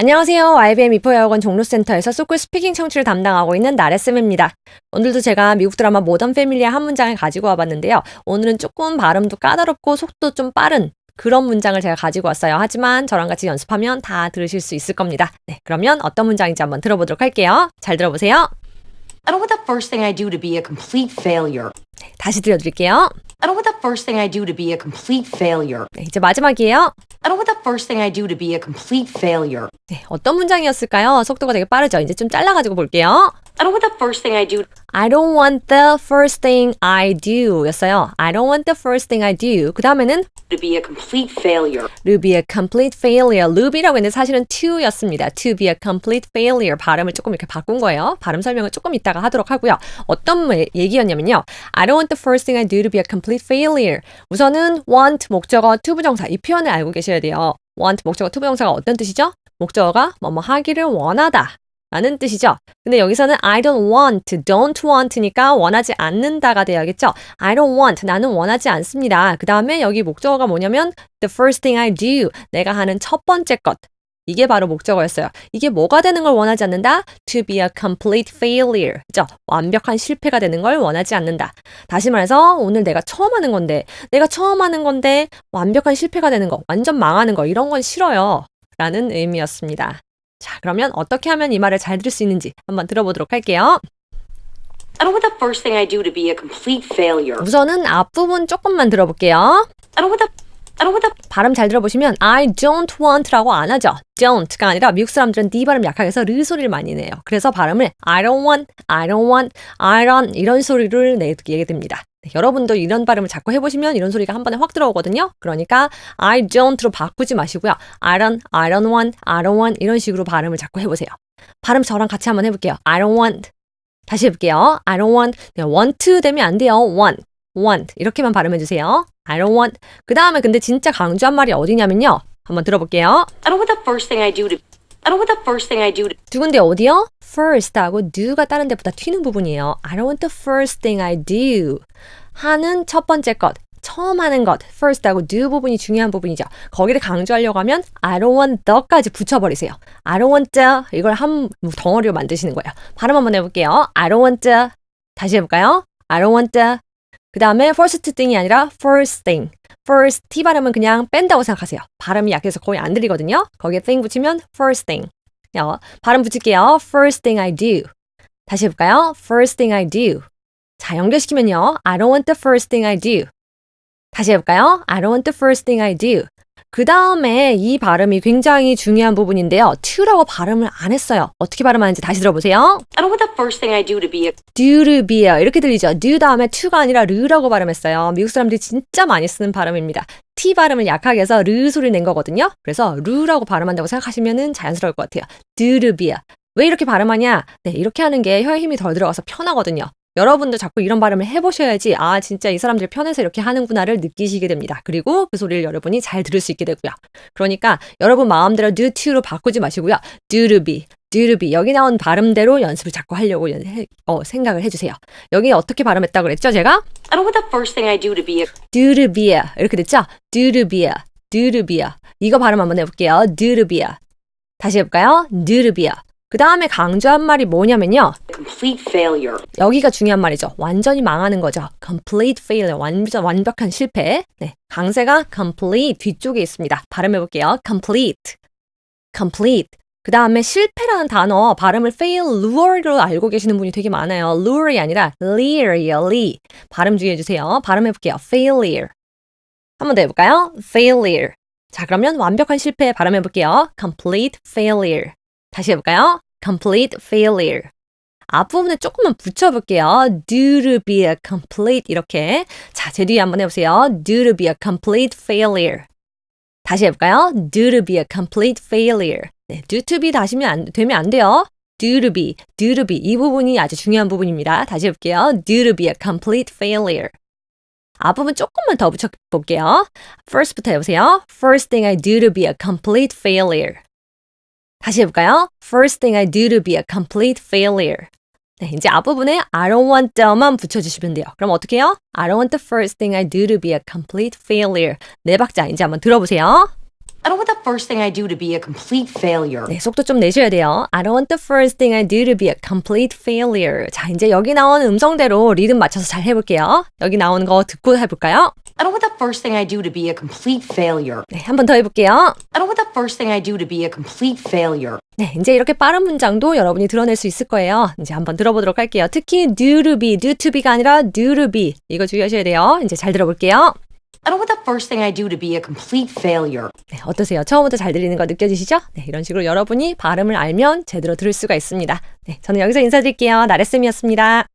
안녕하세요. IBM 이포여학원 종로센터에서 소클 스피킹 청취를 담당하고 있는 나레쌤입니다. 오늘도 제가 미국 드라마 모던 패밀리의 한 문장을 가지고 와봤는데요. 오늘은 조금 발음도 까다롭고 속도 좀 빠른 그런 문장을 제가 가지고 왔어요. 하지만 저랑 같이 연습하면 다 들으실 수 있을 겁니다. 네, 그러면 어떤 문장인지 한번 들어보도록 할게요. 잘 들어보세요. I don't want the first thing I do to be a complete failure. 다시 들려드릴게요. I don't want the first thing I do to be a complete failure. 네, 이제 마지막이에요. I don't want the first thing I do to be a complete failure. 네, 어떤 문장이었을까요? 속도가 되게 빠르죠? 이제 좀 잘라가지고 볼게요. I don't want the first thing I do. I don't want the first thing I do 였어요. I don't want the first thing I do. 그 다음에는 To be a complete failure. Ruby a complete failure. Ruby라고 했는데 사실은 to였습니다. To be a complete failure. 발음을 조금 이렇게 바꾼 거예요. 발음 설명을 조금 이따가 하도록 하고요. 어떤 뭐 얘기였냐면요. I don't want the first thing I do to be a complete failure. 우선은 want 목적어 투부정사 이 표현을 알고 계셔야 돼요. want 목적어 투부정사가 어떤 뜻이죠? 목적어가 뭐뭐 하기를 원하다. 라는 뜻이죠. 근데 여기서는 I don't want, don't want니까 원하지 않는다가 돼야겠죠. I don't want, 나는 원하지 않습니다. 그 다음에 여기 목적어가 뭐냐면 the first thing I do, 내가 하는 첫 번째 것. 이게 바로 목적어였어요. 이게 뭐가 되는 걸 원하지 않는다? To be a complete failure. 그죠? 완벽한 실패가 되는 걸 원하지 않는다. 다시 말해서 오늘 내가 처음 하는 건데, 내가 처음 하는 건데 완벽한 실패가 되는 거, 완전 망하는 거, 이런 건 싫어요. 라는 의미였습니다. 자, 그러면 어떻게 하면 이 말을 잘 들을 수 있는지 한번 들어보도록 할게요. I don't want the first thing I do to be a complete failure. 우선은 앞부분 조금만 들어볼게요. I don't want the. I don't want the. 발음 잘 들어보시면 I don't want라고 안 하죠. don't가 아니라 미국 사람들은 D 발음 약하게 해서 르 소리를 많이 내요. 그래서 발음을 I don't want, I don't want, I don't 이런 소리를 내게 됩니다. 네, 여러분도 이런 발음을 자꾸 해보시면 이런 소리가 한 번에 확 들어오거든요. 그러니까 I don't로 바꾸지 마시고요. I don't, I don't want, I don't want 이런 식으로 발음을 자꾸 해보세요. 발음 저랑 같이 한번 해볼게요. I don't want. 다시 해볼게요. I don't want. 네, want 되면 안 돼요. want, want 이렇게만 발음해주세요. I don't want. 그 다음에 근데 진짜 강조한 말이 어디냐면요. 한번 들어볼게요. I don't want the first thing I do to. I don't want the first thing I do to. 두 군데 어디요? First하고 do가 다른 데보다 튀는 부분이에요. I don't want the first thing I do. 하는 첫 번째 것, 처음 하는 것, first하고 do 부분이 중요한 부분이죠. 거기를 강조하려고 하면 I don't want the까지 붙여버리세요. I don't want the 이걸 한 덩어리로 만드시는 거예요. 발음 한번 해볼게요. I don't want the 다시 해볼까요? I don't want the 그 다음에 first thing이 아니라 first thing. first t 발음은 그냥 뺀다고 생각하세요. 발음이 약해서 거의 안 들리거든요. 거기에 thing 붙이면 first thing. 어, 발음 붙일게요. First thing I do. 다시 해볼까요? First thing I do. 자, 연결시키면요. I don't want the first thing I do. 다시 해볼까요? I don't want the first thing I do. 그 다음에 이 발음이 굉장히 중요한 부분인데요. to라고 발음을 안 했어요. 어떻게 발음하는지 다시 들어보세요. I don't want the first thing I do to be a. do to be a 이렇게 들리죠. do 다음에 to가 아니라 르라고 발음했어요. 미국 사람들이 진짜 많이 쓰는 발음입니다. t 발음을 약하게 해서 르 소리 낸 거거든요. 그래서 루라고 발음한다고 생각하시면 자연스러울 것 같아요. do to be a. 왜 이렇게 발음하냐? 네, 이렇게 하는 게 혀에 힘이 덜 들어가서 편하거든요. 여러분도 자꾸 이런 발음을 해보셔야지 아 진짜 이 사람들 편해서 이렇게 하는구나를 느끼시게 됩니다. 그리고 그 소리를 여러분이 잘 들을 수 있게 되고요. 그러니까 여러분 마음대로 do to로 바꾸지 마시고요. do to be, do to be 여기 나온 발음대로 연습을 자꾸 하려고 해, 어, 생각을 해주세요. 여기 어떻게 발음했다고 그랬죠 제가? I don't want the first thing I do to be a. do to be a 이렇게 됐죠? do to be a, do to be a 이거 발음 한번 해볼게요. do to be a 다시 해볼까요? do to be a 그 다음에 강조한 말이 뭐냐면요. complete failure. 여기가 중요한 말이죠. 완전히 망하는 거죠. complete failure. 완전 완벽한 실패. 네. 강세가 complete 뒤쪽에 있습니다. 발음해 볼게요. complete. complete. 그 다음에 실패라는 단어 발음을 failure로 알고 계시는 분이 되게 많아요. lure이 아니라 lear이에요. lee. 발음 주의해 주세요. 발음해 볼게요. failure. 한번 더 해볼까요? failure. 자, 그러면 완벽한 실패 발음해 볼게요. complete failure. 다시 해볼까요? Complete failure. 앞부분에 조금만 붙여볼게요. do to be a complete 이렇게. 자, 제 뒤에 한번 해보세요. do to be a complete failure. 다시 해볼까요? do to be a complete failure. 네, do to be 다시면 안, 되면 안 돼요. do to be, do to be 이 부분이 아주 중요한 부분입니다. 다시 해볼게요. do to be a complete failure. 앞부분 조금만 더 붙여볼게요. first부터 해보세요. first thing I do to be a complete failure. 다시 해볼까요? First thing I do to be a complete failure. 네, 이제 앞부분에 I don't want the만 붙여주시면 돼요. 그럼 어떻게 해요? I don't want the first thing I do to be a complete failure. 네 박자 이제 한번 들어보세요. I don't want the first thing I do to be a complete failure. 네, 속도 좀 내셔야 돼요. I don't want the first thing I do to be a complete failure. 자, 이제 여기 나온 음성대로 리듬 맞춰서 잘 해볼게요. 여기 나오는 거 듣고 해볼까요? I don't want the first thing I do to be a complete failure. 네, 한 번 더 해볼게요. I don't want the first thing I do to be a complete failure. 네, 이제 이렇게 빠른 문장도 여러분이 드러낼 수 있을 거예요. 이제 한번 들어보도록 할게요. 특히 do to be, do to be가 아니라 do to be. 이거 주의하셔야 돼요. 이제 잘 들어볼게요. I don't want the first thing I do to be a complete failure. 네, 어떠세요? 처음부터 잘 들리는 거 느껴지시죠? 네, 이런 식으로 여러분이 발음을 알면 제대로 들을 수가 있습니다. 네, 저는 여기서 인사드릴게요. 나래쌤이었습니다.